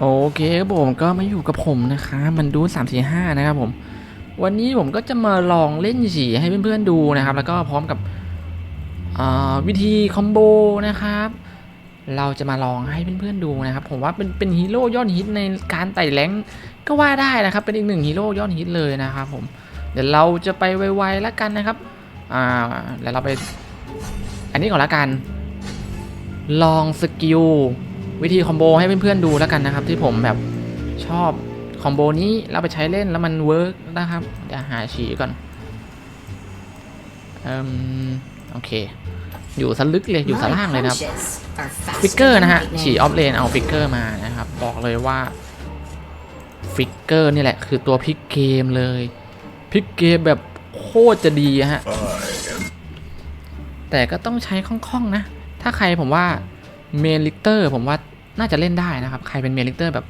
โอเคครับผมก็มาอยู่กับผมนะคะ มันดู3 4 5นะครับผม วันนี้ผมก็จะมาลองเล่นฉีให้เพื่อนๆดูนะครับ แล้วก็พร้อมกับวิธีคอมโบนะครับ เราจะมาลองให้เพื่อนๆดูนะครับ ผมว่าเป็นเป็นฮีโร่ยอดฮิตในการไต่แรงก็ว่าได้นะครับ เป็นอีกหนึ่งฮีโร่ยอดฮิตเลยนะครับผม เดี๋ยวเราจะไปไวๆแล้วกันนะครับ อ่าเดี๋ยวเราไป อันนี้ก่อนละกัน ลองสกิล วิธีคอมโบให้เพื่อนๆดูแล้วกันนะครับ ที่ผมแบบชอบคอมโบนี้แล้วไปใช้เล่นแล้วมันเวิร์กนะครับเดี๋ยวหาฉีก่อนเอืมโอเค อยู่สลึกเลยอยู่สล่างเลยนะครับฟิกเกอร์นะฮะฉีออฟเลนเอาฟิกเกอร์มานะครับ บอกเลยว่าฟิกเกอร์นี่แหละ คือตัวพลิกเกมเลยพลิกเกมแบบโคตรจะดีฮะแต่ก็ต้องใช้คล่องๆนะ ถ้าใครผมว่าเมนลิเตอร์ผมว่า น่าจะเล่นได้นะครับ ใครเป็นเมลิเตอร์แบบ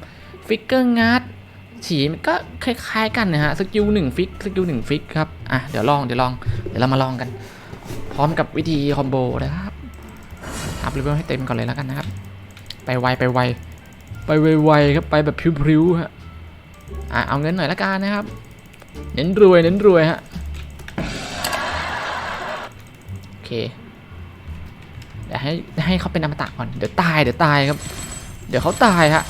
ฟิกเกอร์งัดฉีมันก็คล้ายๆกันนะฮะสกิลหนึ่งฟิกสกิลหนึ่งฟิกครับอะเดี๋ยวลองเดี๋ยวลองเดี๋ยวเรามาลองกัน พร้อมกับวิธีคอมโบนะครับอัพเลเวลให้เต็มก่อนเลยแล้วกันนะครับ ไปไวไปไวไปไวๆครับไปแบบพริ้วๆฮะอะเอาเงินหน่อยละกันนะครับ เน้นรวยเน้นรวยฮะโอเคเดี๋ยวให้ให้เขาเป็นอมตะก่อนเดี๋ยวตายเดี๋ยวตายครับ เดี๋ยวเขาตายฮะ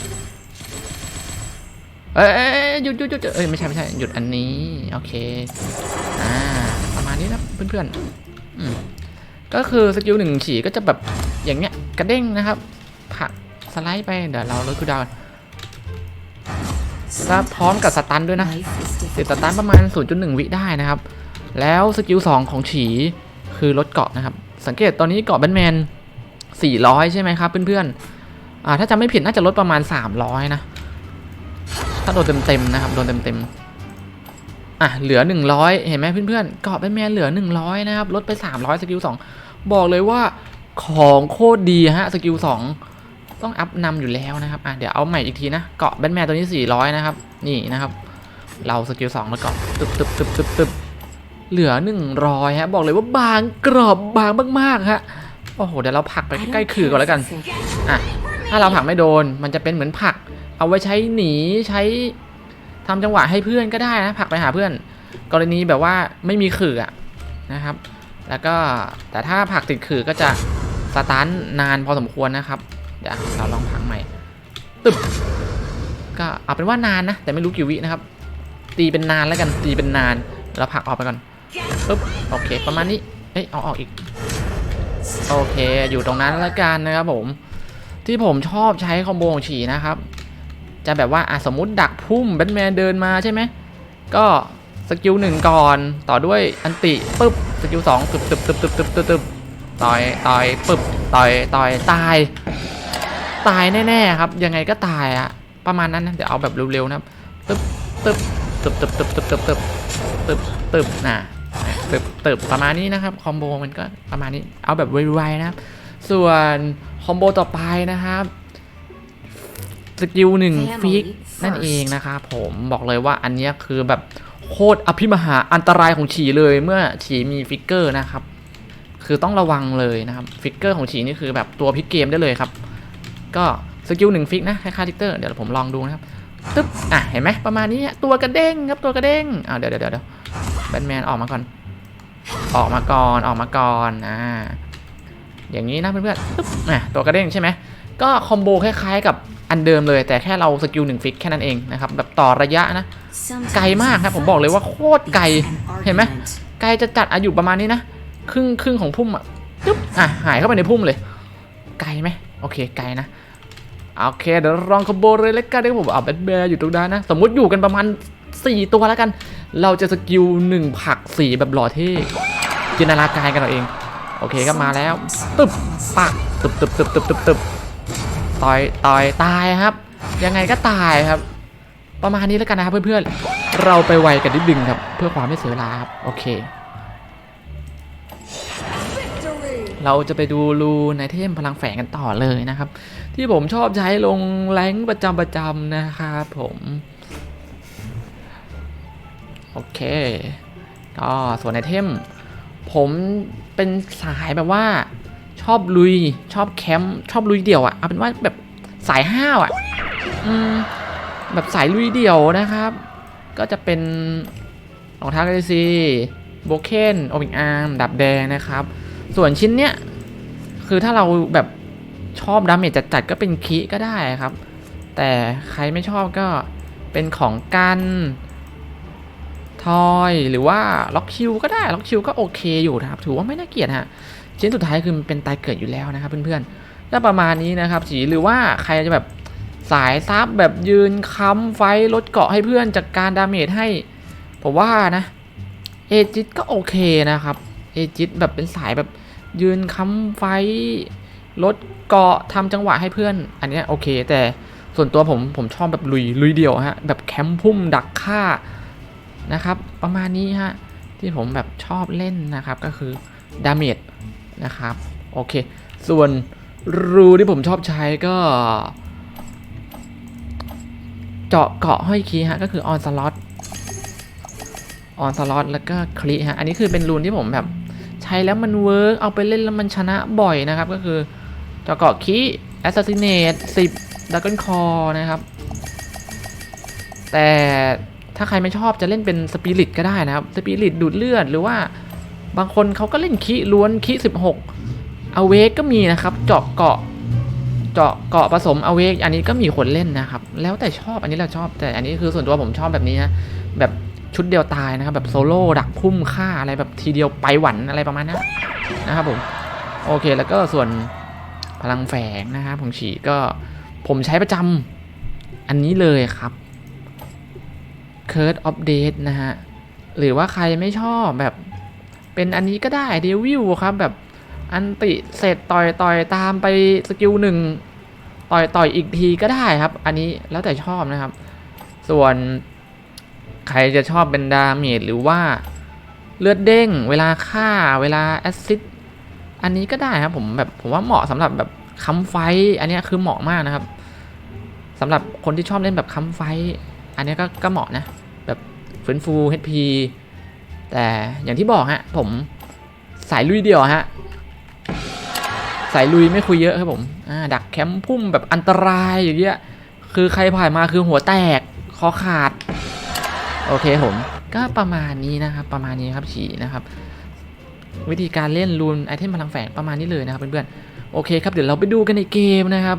เอ้ยหยุดหยุดหยุดเอ้ยไม่ใช่ไม่ใช่หยุดอันนี้โอเคอ่าประมาณนี้นะเพื่อนๆอืมก็คือสกิลหนึ่งฉีก็จะแบบอย่างเงี้ยกระเด้งนะครับผักสไลด์ไปเดี๋ยวเราลดคูลดาวน์ถ้าพร้อมกับสตันด้วยนะติดสตันประมาณ 0.1 วิได้นะครับ แล้วสกิล2ของฉีคือลดเกาะนะครับ สังเกตตอนนี้เกาะแบทแมน400 ใช่ไหมครับเพื่อนๆ อ่าถ้าจำไม่ผิดน่าจะลดประมาณ 300 นะ ถ้าโดนเต็มๆนะครับ โดนเต็มๆอะเหลือ 100 เห็นไหมเพื่อนๆเกาะแบทแมนเหลือ 100 นะครับ ลดไป 300 สกิล 2 บอกเลยว่าของโคตรดีฮะ สกิล 2 ต้องอัพนำอยู่แล้วนะครับ อะเดี๋ยวเอาใหม่อีกทีนะ เกาะแบทแมนตัวนี้ 400 นะครับ นี่นะครับ เราสกิล2แล้วก็ตึบตึบตึบตึบตึบเหลือ 100 ฮะ บอกเลยว่าบางกรอบบางมากๆฮะ โอ้โห เดี๋ยวเราผักไปใกล้ๆคือก่อนแล้วกัน อะ ถ้าเราผักไม่โดน มันจะเป็นเหมือนผัก เอาไว้ใช้หนีใช้ทำจังหวะให้เพื่อนก็ได้นะผักไปหาเพื่อน กรณีแบบว่าไม่มีขื่ออะนะครับ แล้วก็แต่ถ้าผักติดขื่อก็จะสตาร์ทนานพอสมควรนะครับ เดี๋ยวเราลองผักใหม่ตึบก็เอาเป็นว่านานนะ แต่ไม่รู้กี่วินะครับ ตีเป็นนานแล้วกันตีเป็นนานแล้วผลักออกไปก่อนปึ๊บโอเค ประมาณนี้เอ้ยเอาออกอีก โอเค อยู่ตรงนั้นแล้วกันนะครับผม ที่ผมชอบใช้คอมโบของฉีนะครับ จะแบบว่าอะสมมุติดักพุ่มแบทแมนเดินมาใช่ไหม ก็สกิลหนึ่งก่อนต่อด้วยอันติปึ๊บสกิลสองตึบตึบตึบตึบตึบตึบตึบต่อยต่อยปึ๊บต่อยต่อยตาย ตายแน่ๆครับ ยังไงก็ตายอะประมาณนั้นนะเดี๋ยวเอาแบบเร็วๆนะครับตึบตึบตึบตึบตึบตึบตึบตึบตึบตึบน่ะตึบตึบประมาณนี้นะครับคอมโบมันก็ประมาณนี้เอาแบบไวๆนะครับส่วน คอมโบต่อไปนะครับสกิลหนึ่งฟิกนั่นเองนะครับผมบอกเลยว่าอันเนี้ยคือแบบโคตรอภิมหาอันตรายของฉีเลยเมื่อฉีมีฟิกเกอร์นะครับ คือต้องระวังเลยนะครับฟิกเกอร์ของฉีนี่คือแบบตัวพลิกเกมได้เลยครับ ก็สกิลหนึ่งฟิกนะคล้ายๆทิกเตอร์เดี๋ยวผมลองดูนะครับตึ๊บอะเห็นไหมประมาณนี้ตัวกระเด้งครับตัวกระเด้งอ่าเดี๋ยวเดี๋ยวเดี๋ยวแบทแมนออกมาก่อน ออกมาก่อนออกมาก่อนอ่า อย่างนี้นะเพื่อนๆตึ๊บอะตัวกระเด้งใช่ไหมก็คอมโบคล้ายๆกับอันเดิมเลยแต่แค่เราสกิลหนึ่งฟิกแค่นั้นเองนะครับแบบต่อระยะนะ ไกลมากครับผมบอกเลยว่าโคตรไกลเห็นไหมไกลจะจัดอายุประมาณนี้นะครึ่งครึ่งของพุ่มอะตึ๊บอะหายเข้าไปในพุ่มเลย ไกลไหมโอเคไกลนะโอเคเดี๋ยวลองคอมโบเลยแล้วกันเดี๋ยวผมเอาแบทแบร์อยู่ตรงนั้นนะ สมมุติอยู่กันประมาณ 4 ตัวแล้วกัน เราจะสกิล1ผัก4แบบหล่อเท่จินตนาการกันเอาเอง โอเคก็มาแล้วตึบปักตึบตึบตึบตึบตึบตึบต่อยต่อยตายครับ ยังไงก็ตายครับ ประมาณนี้แล้วกันนะครับเพื่อนๆเราไปไวกันนิดนึงครับ เพื่อความไม่เสียเวลาครับโอเค เราจะไปดูรูในเทมพลังแฝงกันต่อเลยนะครับ ที่ผมชอบใช้ลงแรงค์ประจำประจำนะครับผมโอเคก็ส่วนในเทม ผมเป็นสายแบบว่าชอบลุยชอบแคมป์ชอบลุยเดี่ยวอะ่ะเอาเป็นว่าแบบสายห้าวอะ่ะอืมแบบสายลุยเดี่ยวนะครับ ก็จะเป็นรองเท้าเลซีโบเคนโอมิงอาร์มดับแดงนะครับ ส่วนชิ้นเนี้ยคือถ้าเราแบบชอบดาเมจจัดๆก็เป็นคีก็ได้ครับ แต่ใครไม่ชอบก็เป็นของกัน ทอยหรือว่าล็อกคิวก็ได้ล็อกคิวก็โอเคอยู่นะครับถือว่าไม่น่าเกลียดฮะชิ้นสุดท้ายคือมันเป็นตายเกิดอยู่แล้วนะครับเพื่อนๆก็ประมาณนี้นะครับสีหรือว่าใครจะแบบสายซับแบบยืนค้ำไฟลดเกาะให้เพื่อนจากการดาเมจให้ผมว่านะเอจิตก็โอเคนะครับเอจิตแบบเป็นสายแบบยืนค้ำไฟลดเกาะทำจังหวะให้เพื่อน อันนี้โอเค แต่ส่วนตัวผมผมชอบแบบลุยลุยเดี่ยวฮะแบบแคมป์พุ่มดักฆ่า นะครับ ประมาณนี้ฮะที่ผมแบบชอบเล่นนะครับก็คือดาเมจนะครับโอเค ส่วนรูที่ผมชอบใช้ก็ เจาะเกาะห้อยคีฮะก็คือออนสล็อตออนสล็อตแล้วก็คลิฮะอันนี้คือเป็นรูนที่ผมแบบใช้แล้วมันเวิร์กเอาไปเล่นแล้วมันชนะบ่อยนะครับ ก็คือเจาะเกาะคีแอสซัสซิเนต10ดักเกิลคอนะครับ แต่ ถ้าใครไม่ชอบจะเล่นเป็นสปิริตก็ได้นะครับสปิริตดูดเลือดหรือว่าบางคนเขาก็เล่นคีล้วนคี16อเวกก็มีนะครับ เจาะเกาะ เจาะเกาะผสมอเวกอันนี้ก็มีคนเล่นนะครับ แล้วแต่ชอบอันนี้เราชอบ แต่อันนี้คือส่วนตัวผมชอบแบบนี้นะแบบชุดเดียวตายนะครับ แบบโซโล่ดักพุ่มฆ่าอะไรแบบทีเดียวไปหวันอะไรประมาณนั้นนะครับผมโอเคแล้วก็ส่วนพลังแฝงนะครับของฉีก็ผมใช้ประจำอันนี้เลยครับ Curse of Death นะฮะ หรือว่าใครไม่ชอบแบบ เป็นอันนี้ก็ได้เดวิลครับแบบอันติเสร็จต่อยต่อยตามไปสกิลหนึ่งต่อยต่อยอีกทีก็ได้ครับ อันนี้แล้วแต่ชอบนะครับ ส่วนใครจะชอบเป็นดาเมจหรือว่าเลือดเด้ง เวลาฆ่าเวลาแอซซิดอันนี้ก็ได้ครับผมแบบผมว่าเหมาะสำหรับแบบค้ำไฟท์อันนี้คือเหมาะมากนะครับสำหรับคนที่ชอบเล่นแบบค้ำไฟท์อันนี้ก็ก็เหมาะนะ ฟื้นฟู HP แต่อย่างที่บอกฮะ ผมสายลุยเดียวฮะ สายลุยไม่คุยเยอะครับผมดักแคมป์พุ่มแบบอันตรายอย่างเงี้ยคือใครผ่านมาคือหัวแตกคอขาด โอเคผม ก็ประมาณนี้นะครับ ประมาณนี้ครับฉีนะครับ วิธีการเล่นรูนไอเทมพลังแฝงประมาณนี้เลยนะครับเพื่อนๆโอเคครับเดี๋ยวเราไปดูกันในเกมนะครับ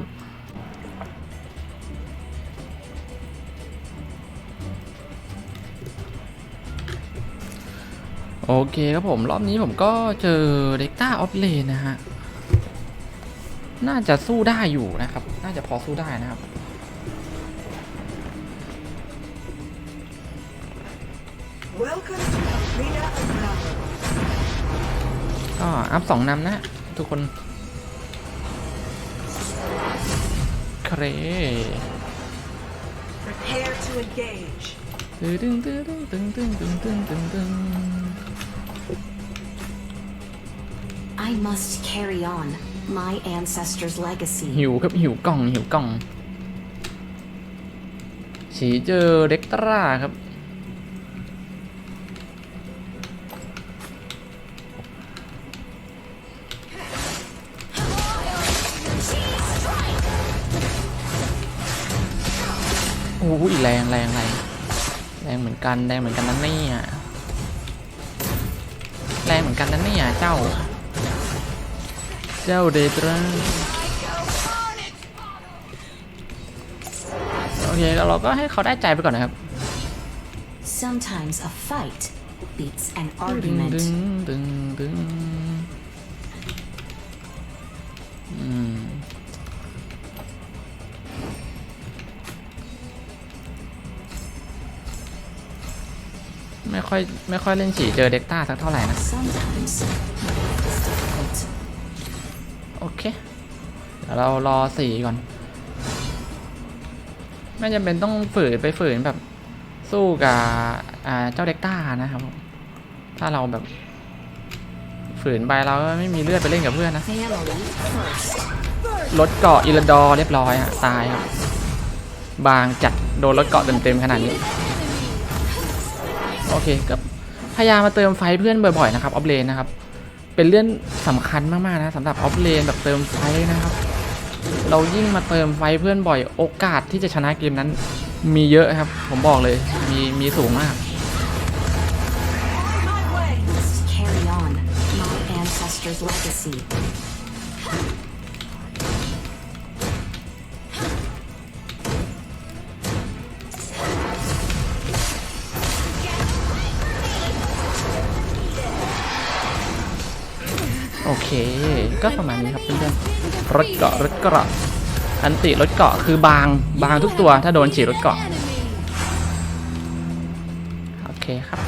โอเคครับผม รอบนี้ผมก็เจอเด็กต้าออฟเลนนะฮะ น่าจะสู้ได้อยู่นะครับ น่าจะพอสู้ได้นะครับ Welcome to Arena of Valor. ก็อัพสองนำนะ ทุกคน เคร Prepare to engage. ตึงตึงตึงตึงตึงตึงตึงตึงตึง I must carry on my ancestors' legacy. หิวครับหิวกล่องหิวกล่องฉีเจอเด็กตราครับ โอ้ยแรงแรงแรงแรงเหมือนกันแรงเหมือนกันนั่นนี่ยแรงเหมือนกันนั่นนี่ยเจ้า จ้าเดตราโอเคเราก็ให้เขาได้ใจไปก่อนนะครับ Sometimes a fight beats an ดึง argument. ดึงดึงดึงอืมไม่ค่อยไม่ค่อยเล่นฉีเจอเด็กต้าสักเท่าไหร่นะ เคเดี๋ยวเรารอสีก่อน ไม่จำเป็นต้องฝืนไปฝืนแบบสู้กับเจ้าเด็กต้านะครับผมถ้าเราแบบ ฝืนไปเราก็ไม่มีเลือดไปเล่นกับเพื่อนนะรถเกาะอิลดอเรียบร้อยฮะตายครับบางจัดโดนรถเกาะเต็มๆขนาดนี้ โอเคก็พยายามมาเติมไฟเพื่อนบ่อยๆนะครับออฟเลนนะครับ เป็นเรื่องสำคัญมากๆนะสำหรับออฟเลนแบบเติมไฟนะครับ เรายิ่งมาเติมไฟเพื่อนบ่อยโอกาสที่จะชนะเกมนั้น มีเยอะครับ ผมบอกเลยมีมีสูงมาก เค ก็ประมาณนี้ครับเพื่อนๆรถเกาะรถเกราะอันติรถเกาะคือบางบางทุกตัวถ้าโดนฉีดรถเกาะโอเคครับ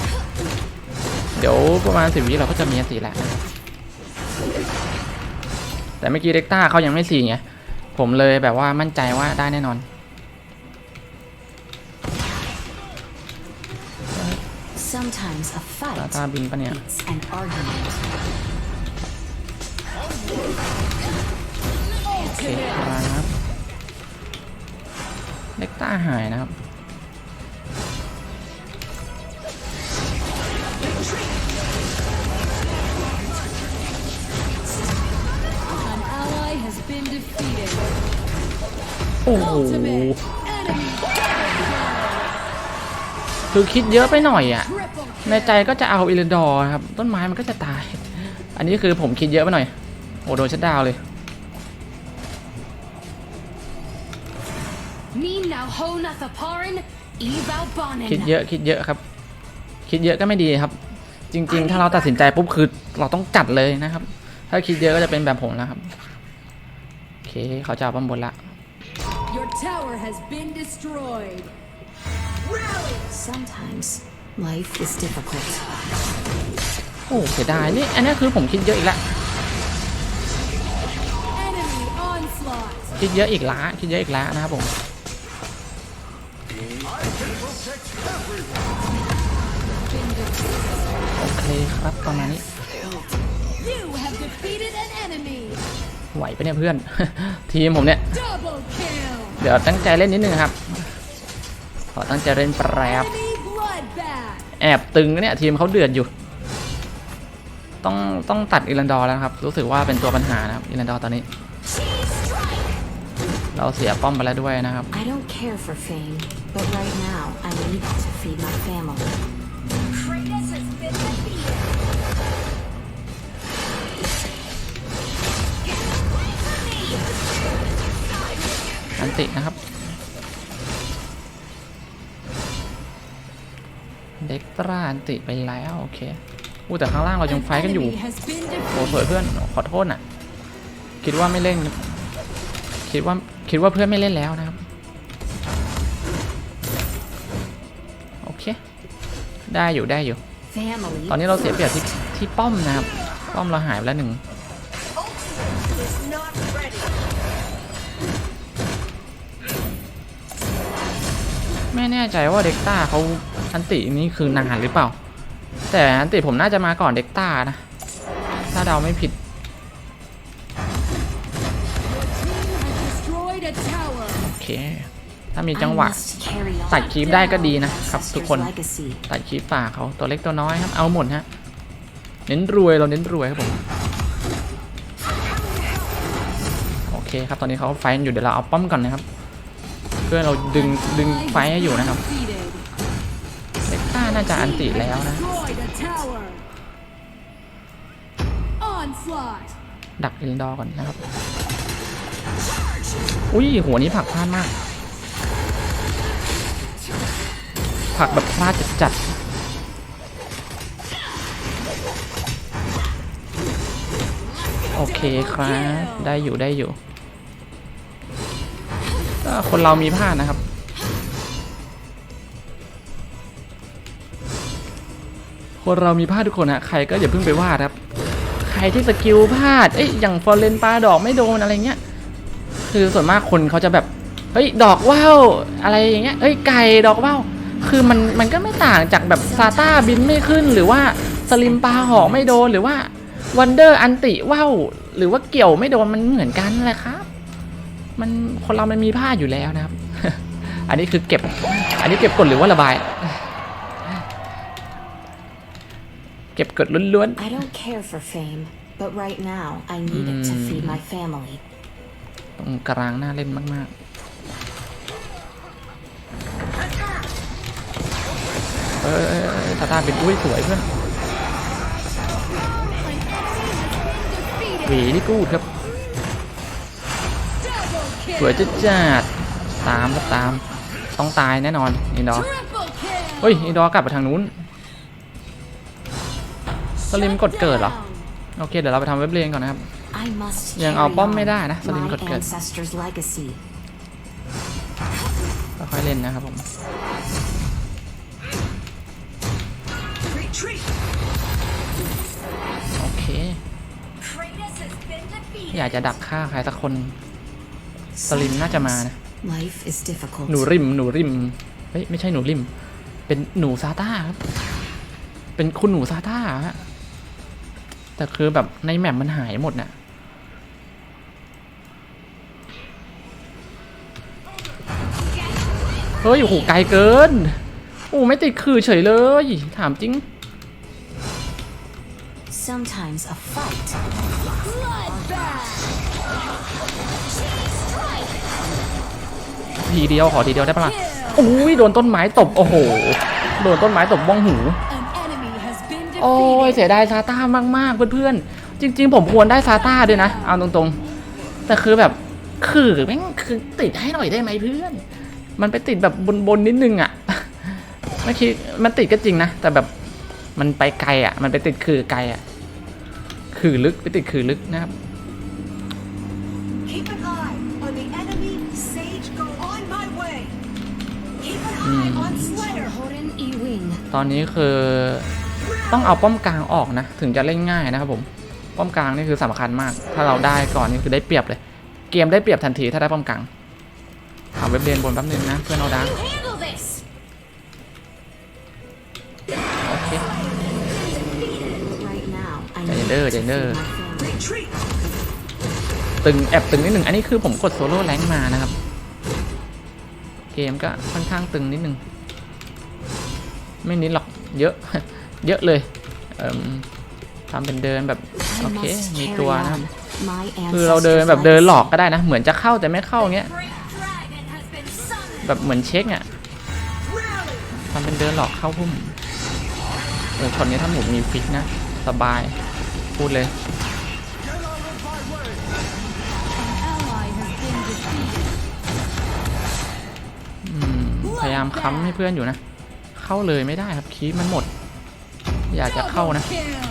เดี๋ยวประมาณสิบวิเราก็จะมีอันติแล้วนะครับแต่เมื่อกี้เด็กต้าเขายังไม่สี่ไงผมเลยแบบว่ามั่นใจว่าได้แน่นอน Sometimes a ตา fight ตาบินปะเนี่ย beats an argument. โอเคครับเด็กต้าหายนะครับ An ally has been defeated. โอ้โห Enemy คือคิดเยอะไปหน่อยอะ triple ในใจก็จะเอาอิเลนดอร์ครับ ต้นไม้มันก็จะตาย อันนี้คือผมคิดเยอะไปหน่อย โอ้โดนชัดดาวน์เลย Min now honeth aparin, eval bonin. คิดเยอะคิดเยอะครับ คิดเยอะก็ไม่ดีครับ จริง ๆ ถ้าเราตัดสินใจปุ๊บคือเราต้องจัดเลยนะครับ ถ้าคิดเยอะก็จะเป็นแบบผมนะครับโอเคเขาจะเอาป้อมบนละ Your tower has been destroyed. Sometimes life is difficult. โอ้เสียดายนี่อันนี้คือผมคิดเยอะอีกละ คิดเยอะอีกละคิดเยอะอีกละนะครับผมโอเคครับประมาณนี้ไหวปะเนี่ยเพื่อน ทีมผมเนี่ย เดี๋ยวตั้งใจเล่นนิดนึงครับ ขอตั้งใจเล่นแปรบแอบตึงนเนี่ยทีมเขาเดือดอยู่ ต้องต้องตัดอิรันดอร์แล้วครับ รู้สึกว่าเป็นตัวปัญหานะครับอิรันดอร์ตอนนี้ เราเสียป้อมไปแล้วด้วยนะครับ I don't care for fame, but right now I need it to feed my family. Kratos has been defeated. อันตินะครับ เด็กตราอันติไปแล้วโอเคอู้แต่ข้างล่างเรายังไฟท์กันอยู่ Enemy has been โอ้ defeated. สวยเพื่อน ขอโทษน่ะ คิดว่าไม่เล่น คิดว่า คิดว่าเพื่อนไม่เล่นแล้วนะครับ โอเค ได้อยู่ได้อยู่ Family. ตอนนี้เราเสียเปรียบที่ที่ป้อมนะครับ ป้อมเราหายไปแล้วหนึ่ง is not ready. ไม่แน่ใจว่าเด็กต้าเขาอันตินี้คือนานหรือเปล่า แต่อันติผมน่าจะมาก่อนเด็กต้านะ ถ้าเดาไม่ผิด เค ถ้ามี I จังหวะ must carry on ตัดคลิปได้ก็ดีนะครับ ทุก ancestors' คน legacy. ตัดคลิปป่าเขาตัวเล็กตัวน้อยครับ เอาหมดฮะเน้นรวยเราเน้นรวยครับผมโอเคครับตอนนี้เขาไฟท์อยู่เดี๋ยวเราเอาป้อมก่อนนะครับ เพื่อเราดึงดึงไฟท์ให้อยู่นะครับ Defeated. เด็กต้าน่าจะอันติแล้วนะ Destroyed a tower. Onslaught. ดักเอลดอร์ก่อนนะครับ อุ้ยหัวนี้ผักพลาดมาก ผักแบบพลาดจัดๆโอเคครับ ได้อยู่ได้อยู่ คนเรามีพลาดนะครับ คนเรามีพลาดทุกคนฮะ ใครก็อย่าเพิ่งไปวาดครับ ใครที่สกิลพลาด เอ้ย อย่างฟอร์เรนปลาดอกไม่โดนอะไรเงี้ย คือส่วนมากคนเขาจะแบบเฮ้ยดอกว่าวอะไรอย่างเงี้ยเฮ้ยไก่ดอกว่าวคือมันมันก็ไม่ต่างจากแบบซาต้าบินไม่ขึ้น หรือว่าสลิมปลาหอกไม่โดนหรือว่าวันเดอร์อันติว่าวหรือว่าเกี่ยวไม่โดนมันเหมือนกันแหละครับ มันคนเรามันมีพลาอยู่แล้วนะครับ อันนี้คือเก็บ อันนี้เก็บกดหรือว่าระบาย เก็บกดล้วนๆ รงกลางหน้าเล่นมากๆเออเออเออตาตาเป็นอุ้ยสวยเพื่อนหวีนี่กูดครับ สวยจัดจัดตามครับตาม ต้องตายแน่นอนอินดอเฮ้ยอินดอกลับไปทางนู้นสลิมกดเกิดเหรอ โอเค เดี๋ยวเราไปทำเว็บเรียนก่อนนะครับ ยัง carry เอาป้อม on ไม่ได้นะสลิม my กดเกิด ancestors' legacy. ค่อยๆเล่นนะครับผม Retreat. โอเค Kratos has been defeated. อยากจะดักฆ่าใครสักคน สลิมน่าจะมานะ Life is difficult. หนูริม หนูริม เฮ้ย ไม่ใช่หนูริม เป็นหนูซาต้าครับ เป็นคุณหนูซาต้าฮะแต่คือแบบในแมปมันหายหมดน่ะ เฮ้ย โอ้โห ไกลเกิน โอ้ ไม่ติดคือเฉยเลย ถามจริง Sometimes a fight Bloodbath. ทีเดียวขอทีเดียวได้ปะล่ะอุ้ยโดนต้นไม้ตบ โอ้โห โดนต้นไม้ตบบ้องหู An enemy has been โอ้ย defeated. เสียดายซาต้ามากๆเพื่อนๆ จริง ๆ ผมควรได้ซาต้าด้วยนะ เอาตรงๆ แต่คือแบบ คือแม่งคือติดให้หน่อยได้ไหมเพื่อน มันไปติดแบบบนๆนิดนึงอะไม่คิดมันติดก็จริงนะ แต่แบบมันไปไกลอะมันไปติดคือไกลอะคือลึกไปติดคือลึกนะครับ Keep an eye on the enemy. Sage, go on my way. Keep an eye on Slayer. Horen Ewing. ตอนนี้คือต้องเอาป้อมกลางออกนะ ถึงจะเล่นง่ายนะครับผม ป้อมกลางนี่คือสำคัญมาก ถ้าเราได้ก่อนนี่คือได้เปรียบเลย เกมได้เปรียบทันทีถ้าได้ป้อมกลาง ถามเว็บเรียนบนแป๊บนึงนะ เพื่อนเอาดัง Handle this. โอเค Right now, I Chạy need đơ, to chạy feed đơ. my family. Retreat. ตึงแอบตึงนิดหนึ่งอันนี้คือผมกดโซโล่แรงค์มานะครับ เกมก็ค่อนข้างตึงนิดหนึ่งไม่นิดหรอกเยอะ เยอะเลยเอิ่มทำเป็นเดินแบบ I โอเค must มี carry ตัวนะครับ on my คือเราเดิน ancestors' แบบเดินหลอก legacy. ก็ได้นะ เหมือนจะเข้าแต่ไม่เข้าเงี้ย แบบเหมือนเช็คอะทำเป็นเดินหลอกเข้าพุ่มเออช็อตนี้ถ้าหมุนมีฟิกนะ สบาย พูดเลย พยายามค้ำให้เพื่อนอยู่นะ เข้าเลยไม่ได้ครับคีมันหมด อยากจะเข้านะ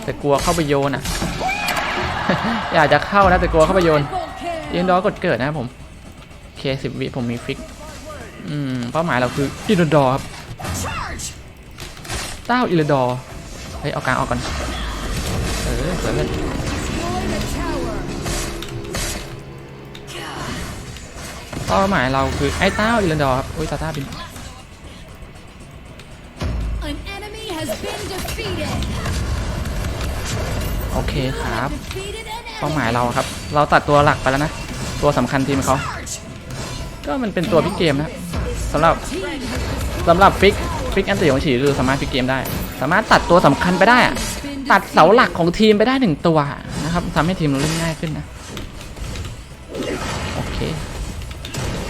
แต่กลัวเข้าไปโยนอะอยากจะเข้านะแต่กลัวเข้าไปโยน Triple kill. อินดอร์กดเกิดนะครับผม เคสิบวิผมมีฟิก อืมเป้าหมายเราคืออินดอร์ครับ Charge. เต้าอินดอร์เฮ้ยเอากลางออกก่อนเออสวยเลย Destroy the tower. เป้าหมายเราคือไอ้เต้าอินดอร์ครับอุ้ยตาต้าบิน An enemy has been defeated. โอเคครับ Defeated an เป้าห enemy. มายเราครับ เราตัดตัวหลักไปแล้วนะ ตัวสำคัญทีมเขา Charge. ก็มันเป็นตัวพิกเกมนะ สำหรับ Team has สำหรับฟิกฟิกแอนตี้ของฉีคือสามารถฟิกเกมได้ สามารถตัดตัวสำคัญไปได้อะ been ตัดเสาหลักของทีมไปได้หนึ่งตัวนะครับทำให้ทีมเราเล่นง่ายขึ้นนะ โอเค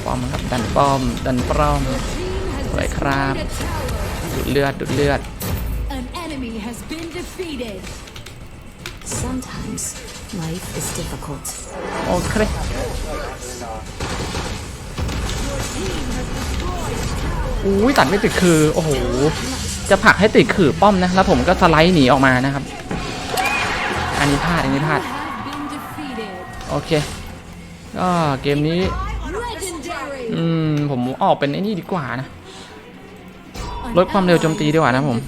ป้อมครับดันป้อม ดันป้อม Team has สวยครับ destroyed a tower. ดูดเลือดดูดเลือด An enemy has been defeated. Sometimes life is difficult. โอเค อุ้ยตัดไม่ติดคือ โอ้โห จะผลักให้ติดคือป้อมนะ แล้วผมก็สไลด์หนีออกมานะครับ อันนี้พลาด อันนี้พลาด โอเค ก็เกมนี้ อืม ผมออกเป็นไอ้นี่ดีกว่านะ ลดความเร็วโจมตีดีกว่านะผม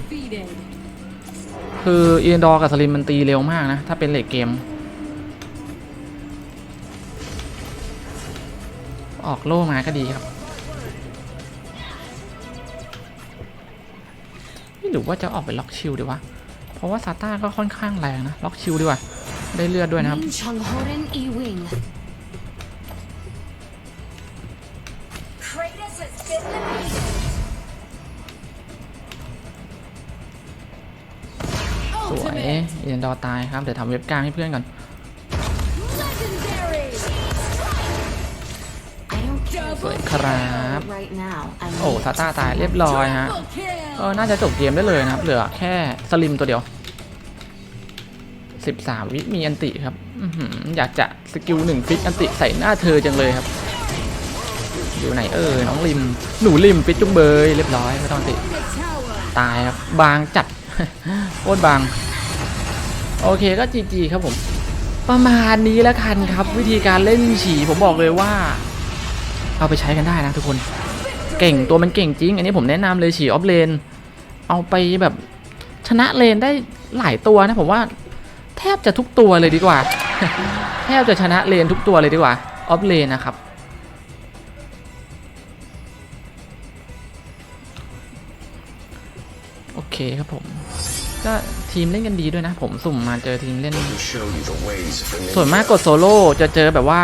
คืออีนดอร์กับสลิมมันตีเร็วมากนะ ถ้าเป็นเลทเกม ออกโล่มาก็ดีครับ หรือว่าจะออกเป็นล็อกชิลดีวะ เพราะว่าซาต้าก็ค่อนข้างแรงนะ ล็อกชิลดีกว่า ได้เลือดด้วยนะครับ Min Chung Horen Ewing. Kratos has been defeated. สวย Ultimate. อีนดอร์ตายครับ เดี๋ยวทำเว็บกลางให้เพื่อนก่อน สวยครับ But right now, I โอ้ need ซาต้าตายเรียบร้อยฮะ Triple kill. เออน่าจะจบเกมได้เลยนะครับ เหลือแค่สลิมตัวเดียว 13 วิมีอันติครับอื้อหืออยากจะสกิลหนึ่งฟิกอันติใส่หน้าเธอจังเลยครับอยู่ไหนเออน้องริม หนูริมฟิกจุ้งเบยเรียบร้อยไม่ต้องอันติ The tower. ตายครับ บางจัดโคตรบาง โอเคก็จีจีครับผม ประมาณนี้แล้วกันครับ วิธีการเล่นฉีผมบอกเลยว่า เอาไปใช้กันได้นะทุกคน เก่งตัวมันเก่งจริง อันนี้ผมแนะนำเลยฉีออฟเลน เอาไปแบบชนะเลนได้หลายตัวนะผมว่าแทบจะทุกตัวเลยดีกว่า แทบจะชนะเลนทุกตัวเลยดีกว่าออฟเลนนะครับโอเคครับผมก็ ทีมเล่นกันดีด้วยนะ ผมสุ่มมาเจอทีมเล่น to show you the ways of the ส่วน ninja. มากกดโซโล่จะเจอแบบว่า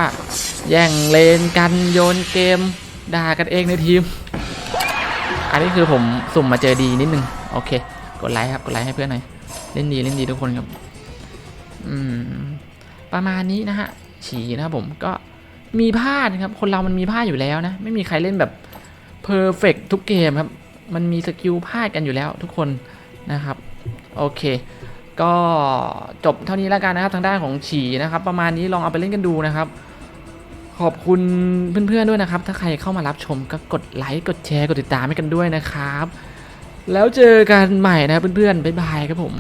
แย่งเลนกันโยนเกมด่ากันเองในทีม อันนี้คือผมสุ่มมาเจอดีนิดนึง โอเค กดไลค์ครับ กดไลค์ให้เพื่อนหน่อย เล่นดีเล่นดีทุกคนครับ อืม ประมาณนี้นะฮะ ฉีนะครับผมก็มีพลาดครับ คนเรามันมีพลาดอยู่แล้วนะ ไม่มีใครเล่นแบบเพอร์เฟกทุกเกมครับ มันมีสกิลพลาดกันอยู่แล้วทุกคนนะครับ โอเค ก็จบเท่านี้แล้วกันนะครับทางด้านของฉีนะครับ ประมาณนี้ลองเอาไปเล่นกันดูนะครับ ขอบคุณเพื่อนๆด้วยนะครับ ถ้าใครเข้ามารับชมก็กดไลค์กดแชร์กดติดตามให้กันด้วยนะครับ แล้วเจอกันใหม่นะครับเพื่อนๆบ๊ายบายครับผม